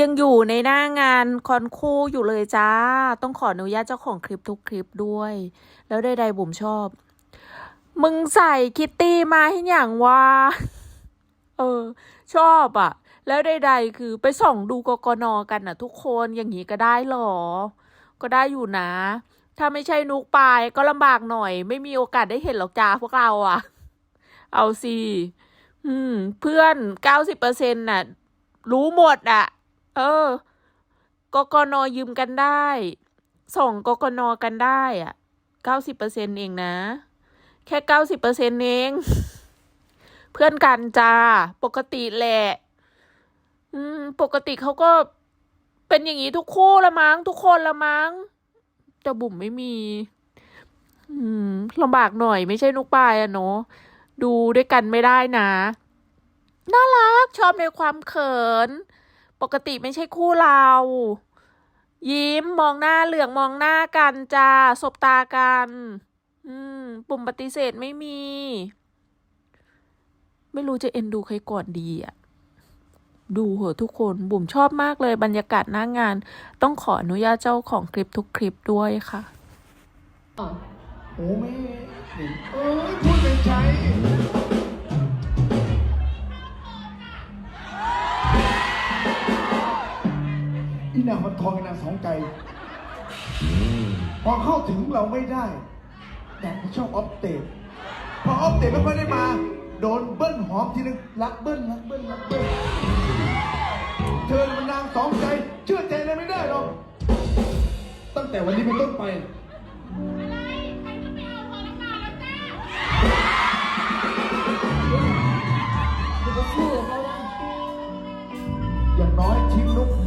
ยังอยู่ในหน้างานคอนคู่อยู่เลยจ้า ต้องขออนุญาตเจ้าของคลิปทุกคลิปด้วย แล้วใดๆบุ๋มชอบ มึงใส่คิตตี้มาให้อย่างว่าเออ ชอบอะ่ะ แล้วใดๆคือไปส่องดูกกนกันอะ ทุกคนอย่างนี้ก็ได้หรอ ก็ได้อยู่นะ ถ้าไม่ใช่นุกปายก็ลำบากหน่อย ไม่มีโอกาสได้เห็นหรอกจ้าพวกเราอะ เอาสิอืม เพื่อนเก้าสิบเปอร์เซ็นต์น่ะ รู้หมดอะ เออกกนยืมกันได้ ส่งกกนกันได้อะเก้าสิบเปอร์เซ็นเองนะ แค่เก้าสิบเปอร์เซ็นเอง เพื่อนกันจ้า ปกติแหละ อืม ปกติเขาก็เป็นอย่างนี้ทุกคู่ละมั้งทุกคนละมั้งแต่บุ๋มไม่มี อืมลำบากหน่อยไม่ใช่นุกปายอะเนาะดูด้วยกันไม่ได้นะ น่ารักชอบในความเขิน ปกติไม่ใช่คู่เรา ยิ้มมองหน้าเหลืองมองหน้ากันจ้าสบตากัน อืม ปุ่มปฏิเสธไม่มี ไม่รู้จะเอ็นดูใครก่อนดีอะดูเหอะทุกคนบุ๋มชอบมากเลยบรรยากาศหน้างาน ต้องขออนุญาตเจ้าของคลิปทุกคลิปด้วยค่ะ โอ้แม่เอ้ยพูดเป็นใจ อีนางมันทองอีนางสองใจ พอเข้าถึงเราไม่ได้ แต่ชอบออฟเตดพอออฟเตดไม่ค่อยได้มา โดนเบิ้ลหอมทีนึงรักเบิ้ลรักเบิ้ลรักเบิ้ลเธอมันนางสองใจ เชื่อใจเลยไม่ได้หรอกตั้งแต่วันนี้เป็นต้นไป อย่างน้อยทีมนุกก็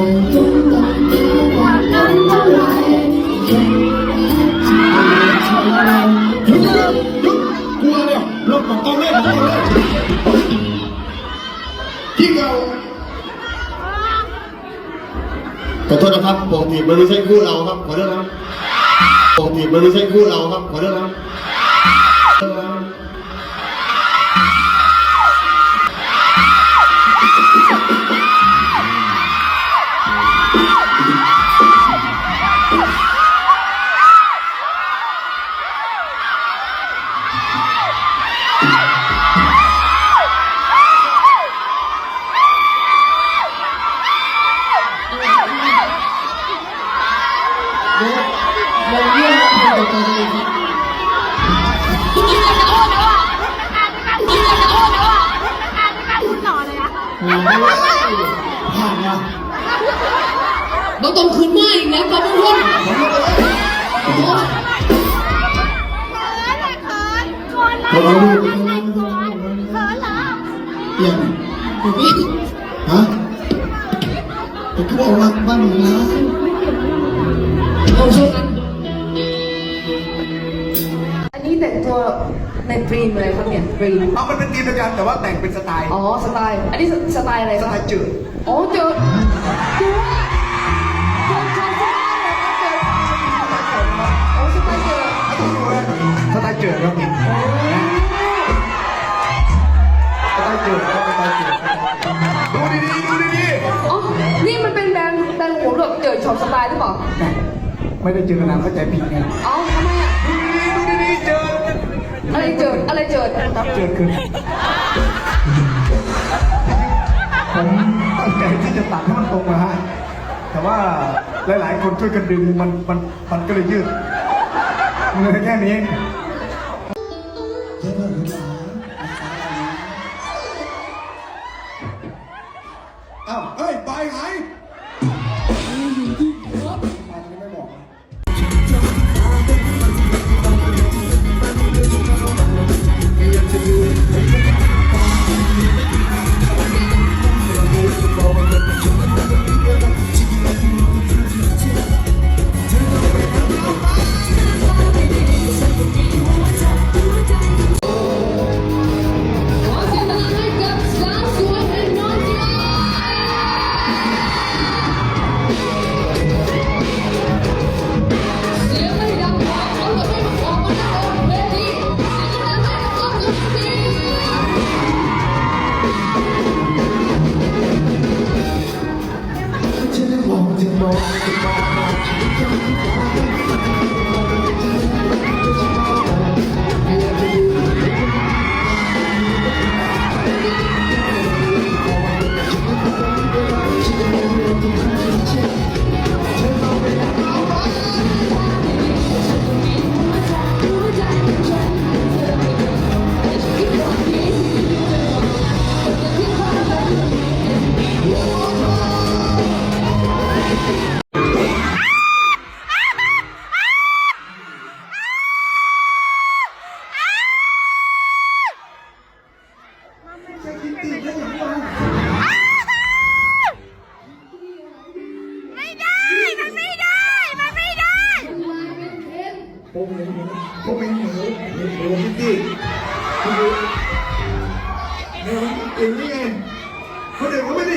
ของต้องเล่นของต้องเล่นที่เก่าขอโทษนะครับปกติมันไม่ใช่คู่เราครับ ขอโทษนะครับปกติมันไม่ใช่คู่เราครับ ขอโทษนะครับ ผ่านมาเราต้องคืนมาอีกแล้วครับทุกคนผมเอาลูกอย่างพี่ฮะแต่เขาบอกรักบ้านหนูนะเอาช่วงนั้น ในดรีมเลยครับเนี่ยดรีมเอามันเป็นทีมเดียวกันแต่ว่าแต่งเป็นสไตล์ อ๋อ สไตล์ อันนี้สไตล์อะไรสคไตรับล์จืดอ๋อเจอเจอเจอชาวบ้านเลยครับเจออ๋อสไตล์เจอสไตล์จืดครับสไตล์จืดครับสไตล์จืดดูดีๆดูดีอ๋อ นี่มันเป็นแบรนด์แบรนด์หัวแบบเจอช็อปสไตล์หรือเปล่าๆแหม่ไม่ได้เจอกันนานเข้าใจผิดไงเอ้าทำไม อะไรเจิดอะไรเจิดครับเจอคือผมตั้งใจที่จะตัดให้มันตรงมาฮะแต่ว่าหลาย ๆ คนช่วยกันดึงมันมันมันก็เลยยืดมันเลยแค่นี้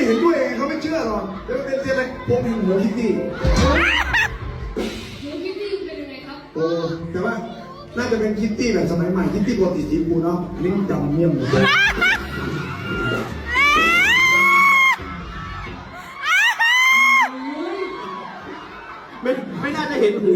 เขาไม่ได้เห็นด้วยไงเขาไม่เชื่อหรอกแล้วเป็นอะไรผมเห็นหัวคิตตี้หนูคิตตี้เป็นยังไงครับโอ้แต่ว่าน่าจะเป็นคิตตี้แบบสมัยใหม่คิตตี้ปกติสีชมพูเนาะลิ้นดำเมี่ยมหมดเลยไม่ไม่น่าจะเห็นหู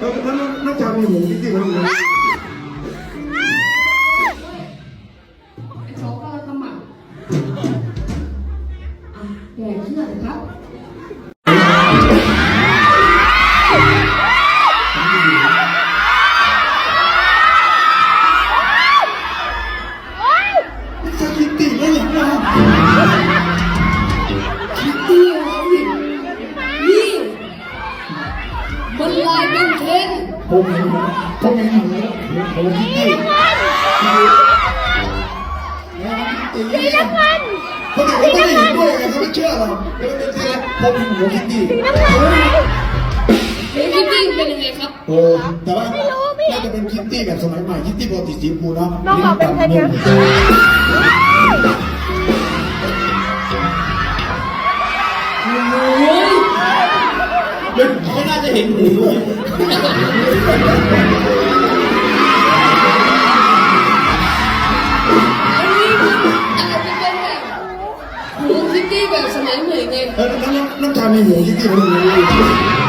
แล้วแล้วน้องชามีหูคิตตี้มัน มันลายเป็นเทนผมเห็นหัวผมเห็นหัวหัวคิตตี้สีน้ำเงินคนอื่นเขาไม่ได้เห็นด้วยไงเขาไม่เชื่อหรอกแล้วเป็นอะไรผมเห็นหัวคิตตี้หนูคิตตี้เป็นยังไงครับโอ้แต่ว่าน่าจะเป็นคิตตี้แบบสมัยใหม่คิตตี้ปกติสีชมพูเนาะน้องบอกเป็นแค่เนี้ย เห็นหูเห็นอันนี้มันอาจจะเป็นแบบหนูคิตตี้แบบสมัยใหม่ไง เออแล้วน้องน้องชายมีหูคิตตี้มันเลย